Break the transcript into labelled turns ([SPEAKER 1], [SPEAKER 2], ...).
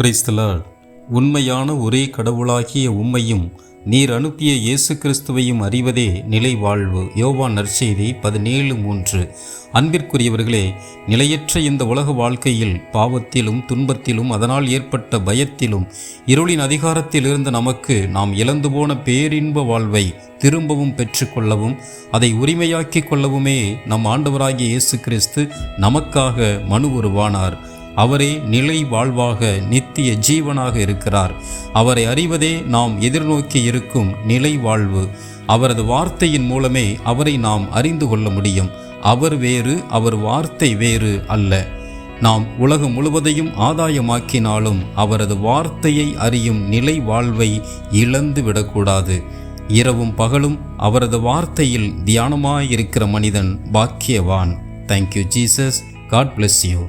[SPEAKER 1] பிரைஸ்தலால் உண்மையான ஒரே கடவுளாகிய உம்மையும் நீர் அனுப்பிய இயேசு கிறிஸ்துவையும் அறிவதே நிலை வாழ்வு. யோவான் நற்செய்தி பதினேழு மூன்று. அன்பிற்குரியவர்களே நிலையற்ற இந்த உலக வாழ்க்கையில் பாவத்திலும் துன்பத்திலும் அதனால் ஏற்பட்ட பயத்திலும் இருளின் அதிகாரத்தில் இருந்த நமக்கு நாம் இழந்து போன பேரின்ப வாழ்வை திரும்பவும் பெற்றுக்கொள்ளவும் அதை உரிமையாக்கிக் கொள்ளவுமே நம் ஆண்டவராகிய இயேசு கிறிஸ்து நமக்காக மனு உருவானார். அவரே நிலை வாழ்வாக நித்திய ஜீவனாக இருக்கிறார். அவரை அறிவதே நாம் எதிர்நோக்கி இருக்கும் நிலை வாழ்வு. அவரது வார்த்தையின் மூலமே அவரை நாம் அறிந்து கொள்ள முடியும். அவர் வேறு அவர் வார்த்தை வேறு அல்ல. நாம் உலகம் முழுவதையும் ஆதாயமாக்கினாலும் அவரது வார்த்தையை அறியும் நிலை வாழ்வை இழந்து விடக்கூடாது. இரவும் பகலும் அவரது வார்த்தையில் தியானமாயிருக்கிற மனிதன் பாக்கியவான். Thank you Jesus God bless you